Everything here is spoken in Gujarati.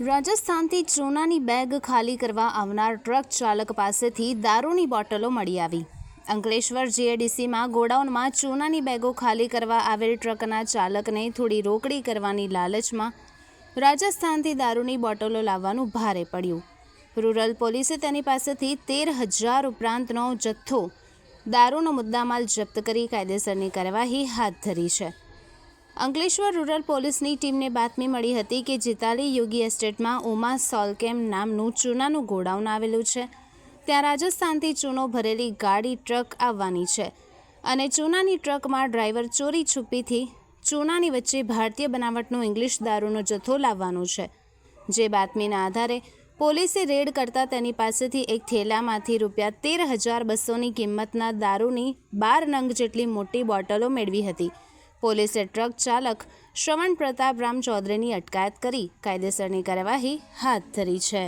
રાજસ્થાનથી ચૂનાની બેગ ખાલી કરવા આવનાર ટ્રક ચાલક પાસેથી દારૂની બોટલો મળી આવી. અંકલેશ્વર જીએડીસીમાં ગોડાઉનમાં ચૂનાની બેગો ખાલી કરવા આવેલ ટ્રકના ચાલકને થોડી રોકડી કરવાની લાલચમાં રાજસ્થાનથી દારૂની બોટલો લાવવાનું ભારે પડ્યું. રૂરલ પોલીસે તેની પાસેથી તેર હજાર ઉપરાંતનો જથ્થો દારૂનો મુદ્દામાલ જપ્ત કરી કાયદેસરની કાર્યવાહી હાથ ધરી છે. અંકલેશ્વર રૂરલ પોલીસની ટીમને બાતમી મળી હતી કે જીતાલી યોગી એસ્ટેટમાં ઉમા સોલકેમ નામનું ચૂનાનું ગોડાઉન આવેલું છે. ત્યાં રાજસ્થાનથી ચૂનો ભરેલી ગાડી ટ્રક આવવાની છે અને ચૂનાની ટ્રકમાં ડ્રાઈવર ચોરી છુપીથી ચૂનાની વચ્ચે ભારતીય બનાવટનું ઇંગ્લિશ દારૂનો જથ્થો લાવવાનો છે. જે બાતમીના આધારે પોલીસે રેડ કરતાં તેની પાસેથી એક થેલામાંથી રૂપિયા તેર હજાર બસોની કિંમતના દારૂની બાર નંગ જેટલી મોટી બોટલો મેળવી હતી. પોલીસે ટ્રક ચાલક શ્રવણ પ્રતાપ રામ ચૌધરીની અટકાયત કરી કાયદેસરની કાર્યવાહી હાથ ધરી છે.